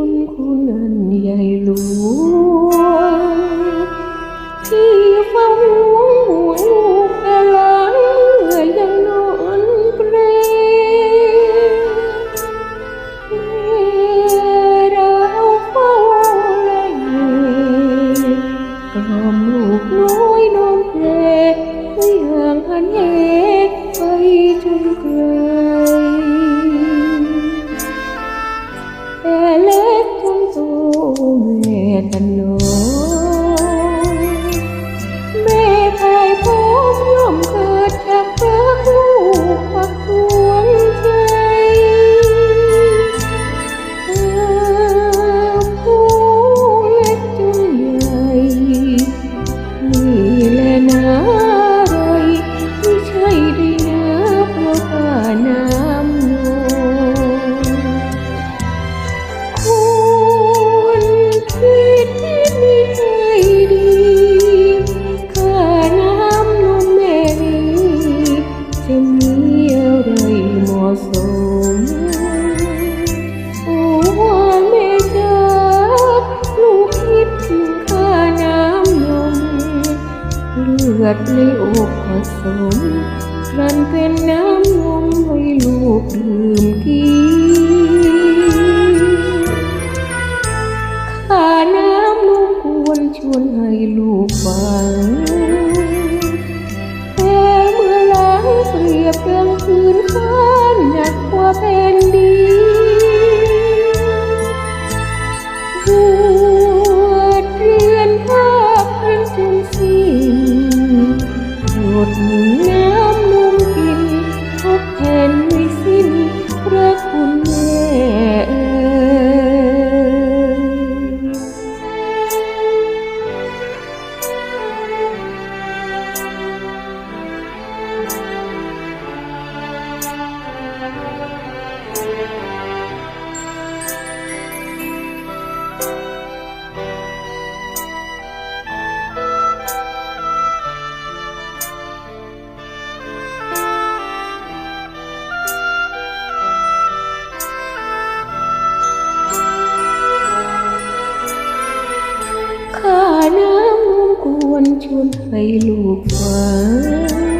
บุญคุณอันใหญ่หลวงที่เฝ้าห่วงห่วงลูกแต่หลานเมื่อยังนอนเปรเมื่อเราเฝ้าและเยกล่อมลูกน้อยนอนเพลไม่ห่างหันเหไปจนไกล ล็กจนโตแม่กัน ลือดในอกผสมกลั่นเป็นน้ำนมให้ลูกดื่มกินข้าน้ำนมควรชวนให้ลูกฟังแต่เมื่อล้างเปรียบดังพื้นข้านหนักกว่าแผ่นดิน ดน้ำนม ข้าน้ำนมควรชวนให้ลูกฟัง